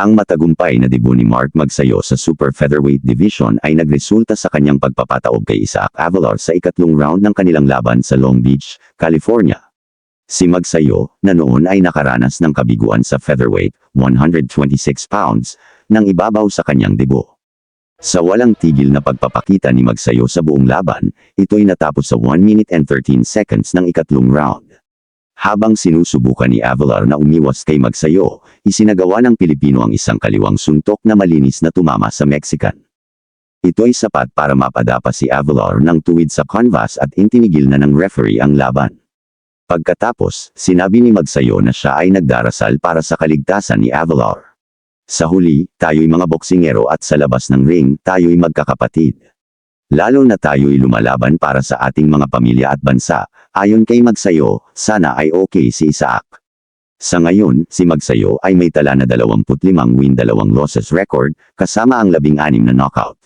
Ang matagumpay na debut ni Mark Magsayo sa Super Featherweight Division ay nagresulta sa kanyang pagpapataob kay Isaac Avalar sa ikatlong round ng kanilang laban sa Long Beach, California. Si Magsayo, na noon ay nakaranas ng kabiguan sa featherweight, 126 pounds, nang ibabaw sa kanyang debut. Sa walang tigil na pagpapakita ni Magsayo sa buong laban, ito'y natapos sa 1 minute and 13 seconds ng ikatlong round. Habang sinusubukan ni Avalar na umiwas kay Magsayo, isinagawa ng Pilipino ang isang kaliwang suntok na malinis na tumama sa Mexican. Ito ay sapat para mapadapa si Avalar ng tuwid sa canvas at intinigil na ng referee ang laban. Pagkatapos, sinabi ni Magsayo na siya ay nagdarasal para sa kaligtasan ni Avalar. Sa huli, tayo'y mga boksingero at sa labas ng ring, tayo'y magkakapatid. Lalo na tayo'y lumalaban para sa ating mga pamilya at bansa, ayon kay Magsayo, sana ay okay si Isaac. Sa ngayon, si Magsayo ay may tala na 25 win 2 losses record, kasama ang 16 na knockout.